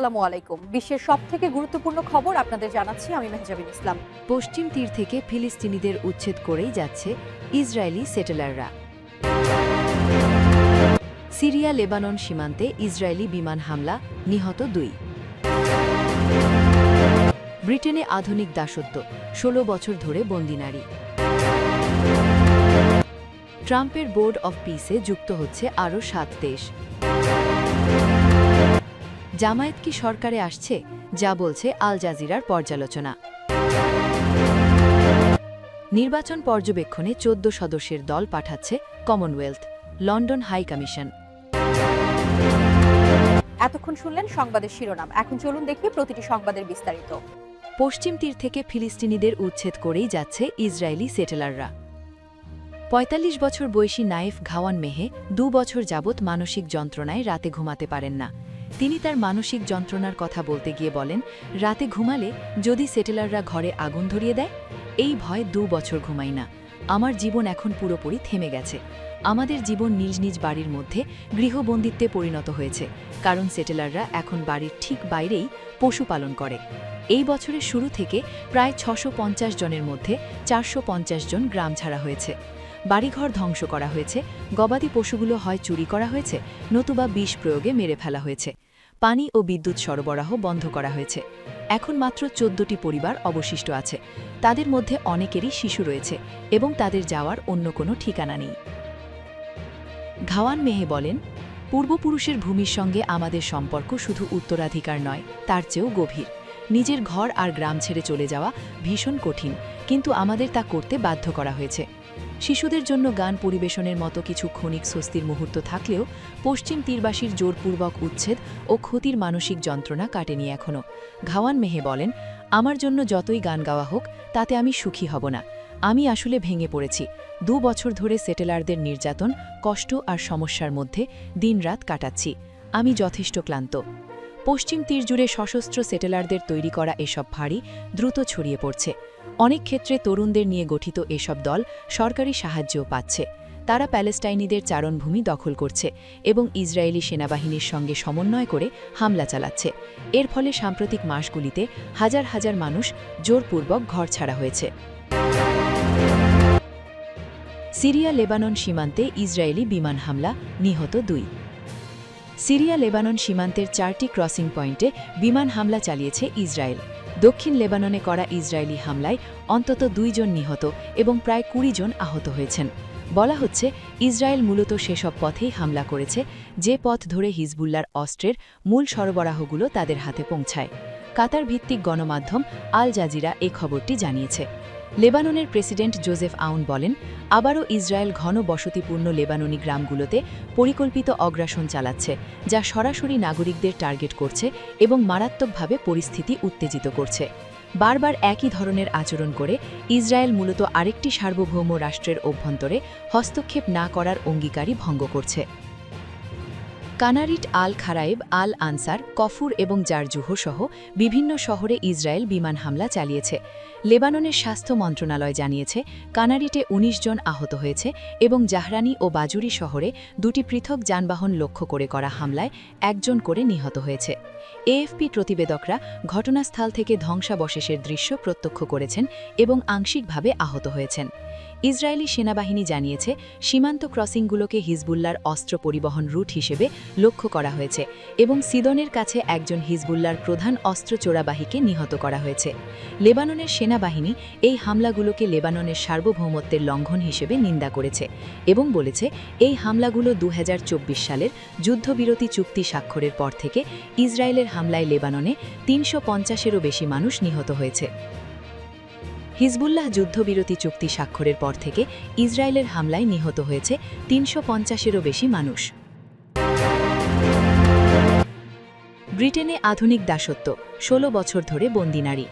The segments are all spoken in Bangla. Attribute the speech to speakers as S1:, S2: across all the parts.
S1: আসসালামু আলাইকুম। বিশ্বের সব থেকে গুরুত্বপূর্ণ খবর আপনাদের জানাচ্ছি আমি মেহজাবিন ইসলাম।
S2: পশ্চিম তীর থেকে ফিলিস্তিনিদের উচ্ছেদ করেই যাচ্ছে ইসরায়েলি সেটেলাররা। সিরিয়া, লেবানন সীমান্তে ইসরায়েলি বিমান হামলা, নিহত দুই। ব্রিটেনে আধুনিক দাসত্ব ১৬ বছর ধরে বন্দি নারী। ট্রাম্পের বোর্ড অফ পিসে যুক্ত হচ্ছে আরও সাত দেশ। জামায়াত কি সরকারে আসছে যা বলছে আল জাজিরার পর্যালোচনা। নির্বাচন পর্যবেক্ষণে চোদ্দ সদস্যের দল পাঠাচ্ছে কমনওয়েলথ লন্ডন হাই কমিশন।
S1: এতক্ষণ শুনলেন সংবাদের শিরোনাম। এখন চলুন দেখি প্রতিটি সংবাদের বিস্তারিত।
S2: পশ্চিম তীর থেকে ফিলিস্তিনিদের উচ্ছেদ করেই যাচ্ছে ইসরায়েলি সেটেলাররা। পঁয়তাল্লিশ বছর বয়সী নাইফ ঘাওয়ান মেহে দু বছর যাবৎ মানসিক যন্ত্রণায় রাতে ঘুমাতে পারেন না। তিনি তার মানসিক যন্ত্রণার কথা বলতে গিয়ে বলেন, রাতে ঘুমালে যদি সেটেলাররা ঘরে আগুন ধরিয়ে দেয়, এই ভয় দু বছর ঘুমাই না। আমার জীবন এখন পুরোপুরি থেমে গেছে। আমাদের জীবন নিজ নিজ বাড়ির মধ্যে গৃহবন্দিত্বে পরিণত হয়েছে, কারণ সেটেলাররা এখন বাড়ির ঠিক বাইরেই পশুপালন করে। এই বছরের শুরু থেকে প্রায় ছশো জনের মধ্যে চারশো পঞ্চাশ জন গ্রাম ছাড়া হয়েছে। বাড়িঘর ধ্বংস করা হয়েছে, গবাদি পশুগুলো হয় চুরি করা হয়েছে, নতুবা বিষ প্রয়োগে মেরে ফেলা হয়েছে। পানি ও বিদ্যুৎ সরবরাহ বন্ধ করা হয়েছে। এখন মাত্র চোদ্দটি পরিবার অবশিষ্ট আছে। তাদের মধ্যে অনেকেরই শিশু রয়েছে এবং তাদের যাওয়ার অন্য কোনো ঠিকানা নেই। ঘাওয়ান মেহে বলেন, পূর্বপুরুষের ভূমির সঙ্গে আমাদের সম্পর্ক শুধু উত্তরাধিকার নয়, তার চেয়েও গভীর। নিজের ঘর আর গ্রাম ছেড়ে চলে যাওয়া ভীষণ কঠিন, কিন্তু আমাদের তা করতে বাধ্য করা হয়েছে। শিশুদের জন্য গান পরিবেশনের মতো কিছু ক্ষণিক স্বস্তির মুহূর্ত থাকলেও পশ্চিম তীরবাসীর জোরপূর্বক উচ্ছেদ ও ক্ষতির মানসিক যন্ত্রণা কাটেনি এখনও ঘাওয়ান মেহে বলেন, আমার জন্য যতই গান গাওয়া হোক, তাতে আমি সুখী হব না। আমি আসলে ভেঙে পড়েছি। দু বছর ধরে সেটেলারদের নির্যাতন, কষ্ট আর সমস্যার মধ্যে দিনরাত কাটাচ্ছি। আমি যথেষ্ট ক্লান্ত। পশ্চিম তীর জুড়ে সশস্ত্র সেটেলারদের তৈরি করা এসব ভারী দ্রুত ছড়িয়ে পড়ছে। অনেক ক্ষেত্রে তরুণদের নিয়ে গঠিত এসব দল সরকারি সাহায্যও পাচ্ছে। তারা প্যালেস্টাইনিদের চারণভূমি দখল করছে এবং ইসরায়েলি সেনাবাহিনীর সঙ্গে সমন্বয় করে হামলা চালাচ্ছে। এর ফলে সাম্প্রতিক মাসগুলিতে হাজার হাজার মানুষ জোরপূর্বক ঘর ছাড়া হয়েছে। সিরিয়া লেবানন সীমান্তে ইসরায়েলি বিমান হামলা নিহত দুই। সিরিয়া লেবানন সীমান্তের চারটি ক্রসিং পয়েন্টে বিমান হামলা চালিয়েছে ইসরায়েল। দক্ষিণ লেবাননে করা ইসরায়েলি হামলায় অন্তত দুইজন নিহত এবং প্রায় কুড়ি জন আহত হয়েছেন। বলা হচ্ছে, ইসরায়েল মূলত সেসব পথেই হামলা করেছে, যে পথ ধরে হিজবুল্লার অস্ত্রের মূল সরবরাহগুলো তাদের হাতে পৌঁছায়। কাতার ভিত্তিক গণমাধ্যম আল জাজিরা এ খবরটি জানিয়েছে। লেবাননের প্রেসিডেন্ট জোসেফ আউন বলেন, আবারও ইসরায়েল ঘন বসতিপূর্ণ লেবাননি গ্রামগুলোতে পরিকল্পিত অগ্রাসন চালাচ্ছে, যা সরাসরি নাগরিকদের টার্গেট করছে এবং মারাত্মকভাবে পরিস্থিতি উত্তেজিত করছে। বারবার একই ধরনের আচরণ করে ইসরায়েল মূলত আরেকটি সার্বভৌম রাষ্ট্রের অভ্যন্তরে হস্তক্ষেপ না করার অঙ্গীকারই ভঙ্গ করছে। কানারিট আল খারাইব, আল আনসার, কফুর এবং জারজুহ সহ বিভিন্ন শহরে ইসরায়েল বিমান হামলা চালিয়েছে। লেবাননের স্বাস্থ্য মন্ত্রণালয় জানিয়েছে, কানারিটে ১৯ জন আহত হয়েছে এবং জাহরানি ও বাজুরি শহরে দুটি পৃথক যানবাহন লক্ষ্য করে করা হামলায় একজন করে নিহত হয়েছে। এএফপি প্রতিবেদকরা ঘটনাস্থল থেকে ধ্বংসাবশেষের দৃশ্য প্রত্যক্ষ করেছেন এবং আংশিকভাবে আহত হয়েছেন। ইসরায়েলি সেনাবাহিনী জানিয়েছে, সীমান্ত ক্রসিংগুলোকে হিজবুল্লার অস্ত্র পরিবহন রুট হিসেবে লক্ষ্য করা হয়েছে এবং সিদনের কাছে একজন হিজবুল্লার প্রধান অস্ত্র চোরাবাহীকে নিহত করা হয়েছে। লেবাননের সেনাবাহিনী এই হামলাগুলোকে লেবাননের সার্বভৌমত্বের লঙ্ঘন হিসেবে নিন্দা করেছে এবং বলেছে, এই হামলাগুলো দু হাজার চব্বিশ সালের যুদ্ধবিরতি চুক্তি স্বাক্ষরের পর থেকে ইসরায়েলের হামলায় লেবাননে তিনশো পঞ্চাশেরও বেশি মানুষ নিহত হয়েছে। হিজবুল্লাহ যুদ্ধবিরতি চুক্তি স্বাক্ষরের পর থেকে ইসরায়েলের হামলায় নিহত হয়েছে তিনশো পঞ্চাশেরও বেশি মানুষ। ব্রিটেনে আধুনিক দাসত্ব ১৬ বছর ধরে বন্দি নারী।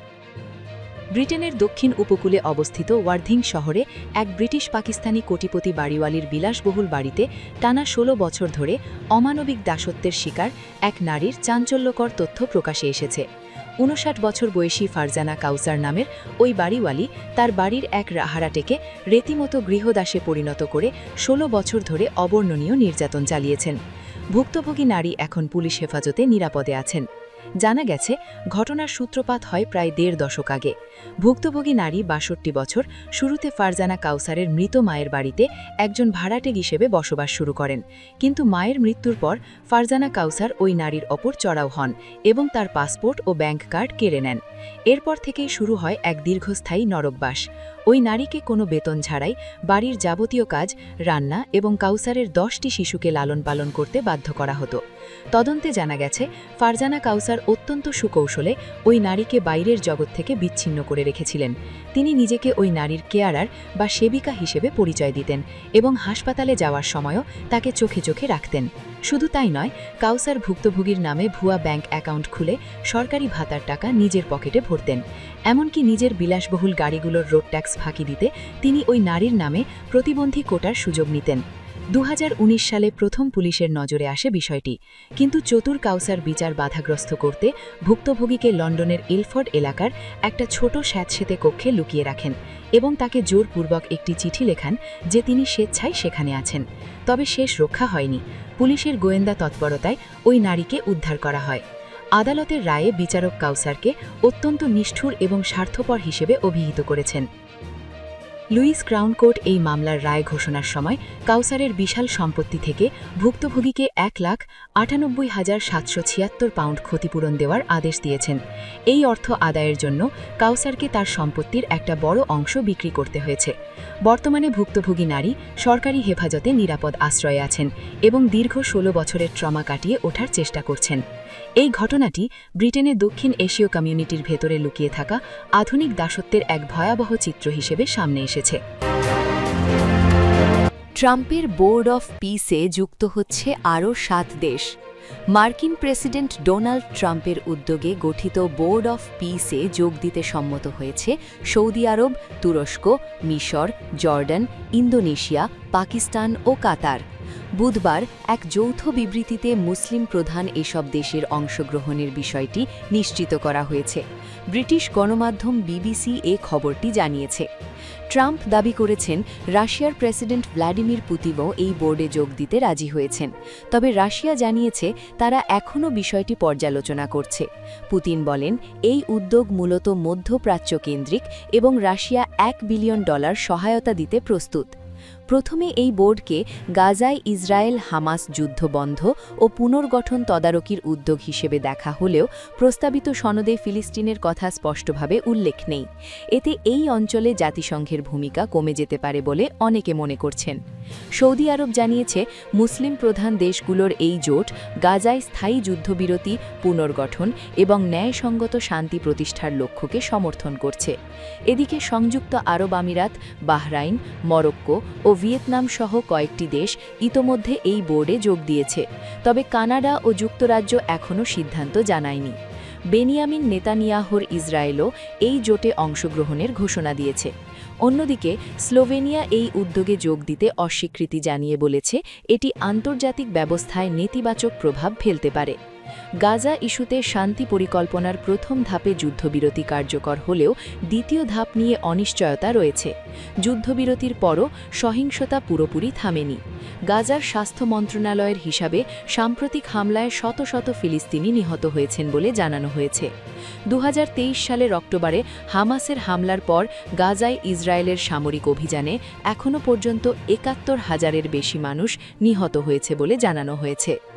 S2: ব্রিটেনের দক্ষিণ উপকূলে অবস্থিত ওয়ার্ধিং শহরে এক ব্রিটিশ পাকিস্তানি কোটিপতি বাড়িওয়ালির বিলাসবহুল বাড়িতে টানা ১৬ বছর ধরে অমানবিক দাসত্বের শিকার এক নারীর চাঞ্চল্যকর তথ্য প্রকাশে এসেছে। উনষাট বছর বয়সী ফারজানা কাউসার নামের ওই বাড়িওয়ালি তার বাড়ির এক রাহারাটেকে রীতিমতো গৃহদাসে পরিণত করে ১৬ বছর ধরে অবর্ণনীয় নির্যাতন চালিয়েছেন। ভুক্তভোগী নারী এখন পুলিশ হেফাজতে নিরাপদে আছেন। জানা গেছে, ঘটনার সূত্রপাত হয় প্রায় দেড় দশক আগে। ভুক্তভোগী নারী বাষট্টি বছর শুরুতে ফারজানা কাউসারের মৃত মায়ের বাড়িতে একজন ভাড়াটে হিসেবে বসবাস শুরু করেন। কিন্তু মায়ের মৃত্যুর পর ফারজানা কাউসার ওই নারীর ওপর চড়াও হন এবং তার পাসপোর্ট ও ব্যাংক কার্ড কেড়ে নেন। এরপর থেকেই শুরু হয় এক দীর্ঘস্থায়ী নরকবাস। ওই নারীকে কোনো বেতন ছাড়াই বাড়ির যাবতীয় কাজ, রান্না এবং কাউসারের দশটি শিশুকে লালন পালন করতে বাধ্য করা হতো। তদন্তে জানা গেছে, ফারজানা কাউসার অত্যন্ত সুকৌশলে ওই নারীকে বাইরের জগৎ থেকে বিচ্ছিন্ন করে রেখেছিলেন। তিনি নিজেকে ওই নারীর কেয়ারার বা সেবিকা হিসেবে পরিচয় দিতেন এবং হাসপাতালে যাওয়ার সময়ও তাকে চোখে চোখে রাখতেন। শুধু তাই নয়, কাউসার ভুক্তভোগীর নামে ভুয়া ব্যাংক অ্যাকাউন্ট খুলে সরকারি ভাতার টাকা নিজের পকেটে ভরতেন। এমনকি নিজের বিলাসবহুল গাড়িগুলোর রোড ট্যাক্স ফাঁকি দিতে তিনি ওই নারীর নামে প্রতিবন্ধী কোটার সুযোগ নিতেন। দু হাজার উনিশ সালে প্রথম পুলিশের নজরে আসে বিষয়টি, কিন্তু চতুর কাউসার বিচার বাধাগ্রস্ত করতে ভুক্তভোগীকে লন্ডনের ইলফর্ড এলাকার একটা ছোট স্যাঁতসেতে কক্ষে লুকিয়ে রাখেন এবং তাকে জোরপূর্বক একটি চিঠি লেখান যে তিনি স্বেচ্ছায় সেখানে আছেন। তবে শেষ রক্ষা হয়নি। পুলিশের গোয়েন্দা তৎপরতায় ওই নারীকে উদ্ধার করা হয়। আদালতের রায়ে বিচারক কাউসারকে অত্যন্ত নিষ্ঠুর এবং স্বার্থপর হিসেবে অভিহিত করেছেন। লুইস ক্রাউন কোর্ট এই মামলার রায় ঘোষণার সময় কাউসারের বিশাল সম্পত্তি থেকে ভুক্তভোগীকে এক লাখ আটানব্বই হাজার সাতশো ছিয়াত্তর পাউন্ড ক্ষতিপূরণ দেওয়ার আদেশ দিয়েছেন। এই অর্থ আদায়ের জন্য কাউসারকে তার সম্পত্তির একটা বড় অংশ বিক্রি করতে হয়েছে। বর্তমানে ভুক্তভোগী নারী সরকারি হেফাজতে নিরাপদ আশ্রয়ে আছেন এবং দীর্ঘ ষোলো বছরের ট্রমা কাটিয়ে ওঠার চেষ্টা করছেন। এই ঘটনাটি ব্রিটেনে দক্ষিণ এশীয় কমিউনিটির ভেতরে লুকিয়ে থাকা আধুনিক দাসত্বের এক ভয়াবহ চিত্র হিসেবে সামনে এসেছে।
S3: ট্রাম্পের বোর্ড অফ পিসে যুক্ত হচ্ছে আরও সাত দেশ। মার্কিন প্রেসিডেন্ট ডোনাল্ড ট্রাম্পের উদ্যোগে গঠিত বোর্ড অফ পিসে যোগ দিতে সম্মত হয়েছে সৌদি আরব, তুরস্ক, মিশর, জর্ডান, ইন্দোনেশিয়া, পাকিস্তান ও কাতার। বুধবার এক যৌথ বিবৃতিতে মুসলিম প্রধান এসব দেশের অংশগ্রহণের বিষয়টি নিশ্চিত করা হয়েছে। ব্রিটিশ গণমাধ্যম বিবিসি এ খবরটি জানিয়েছে। ট্রাম্প দাবি করেছেন, রাশিয়ার প্রেসিডেন্ট ভ্লাদিমির পুতিনও এই বোর্ডে যোগ দিতে রাজি হয়েছেন। তবে রাশিয়া জানিয়েছে, তারা এখনও বিষয়টি পর্যালোচনা করছে। পুতিন বলেন, এই উদ্যোগ মূলত মধ্যপ্রাচ্য কেন্দ্রিক এবং রাশিয়া এক বিলিয়ন ডলার সহায়তা দিতে প্রস্তুত। প্রথমে এই বোর্ডকে গাজায় ইসরায়েল হামাস যুদ্ধ বন্ধ ও পুনর্গঠন তদারকির উদ্যোগ হিসেবে দেখা হলেও প্রস্তাবিত সনদে ফিলিস্তিনের কথা স্পষ্টভাবে উল্লেখ নেই। এতে এই অঞ্চলে জাতিসংঘের ভূমিকা কমে যেতে পারে বলে অনেকে মনে করছেন। সৌদি আরব জানিয়েছে, মুসলিম প্রধান দেশগুলোর এই জোট গাজায় স্থায়ী যুদ্ধবিরতি, পুনর্গঠন এবং ন্যায়সঙ্গত শান্তি প্রতিষ্ঠার লক্ষ্যকে সমর্থন করছে। এদিকে সংযুক্ত আরব আমিরাত, বাহরাইন, মরক্কো ও ভিয়েতনাম সহ কয়েকটি দেশ ইতোমধ্যে এই বোর্ডে যোগ দিয়েছে, তবে কানাডা ও যুক্তরাজ্য এখনও সিদ্ধান্ত জানায়নি। বেনিয়ামিন নেতানিয়াহর ইসরায়েলও এই জোটে অংশগ্রহণের ঘোষণা দিয়েছে। অন্যদিকে, স্লোভেনিয়া এই উদ্যোগে যোগ দিতে অস্বীকৃতি জানিয়ে বলেছে, এটি আন্তর্জাতিক ব্যবস্থায় নেতিবাচক প্রভাব ফেলতে পারে। গাজা ইস্যুতে শান্তি পরিকল্পনার প্রথম ধাপে যুদ্ধবিরতি কার্যকর হলেও দ্বিতীয় ধাপ নিয়ে অনিশ্চয়তা রয়েছে। যুদ্ধবিরতির পরও সহিংসতা পুরোপুরি থামেনি। গাজার স্বাস্থ্য মন্ত্রণালয়ের হিসাবে সাম্প্রতিক হামলায় শত শত ফিলিস্তিনি নিহত হয়েছেন বলে জানানো হয়েছে। দু হাজার তেইশ সালের অক্টোবরে হামাসের হামলার পর গাজায় ইসরায়েলের সামরিক অভিযানে এখনও পর্যন্ত একাত্তর হাজারের বেশি মানুষ নিহত হয়েছে বলে জানানো হয়েছে।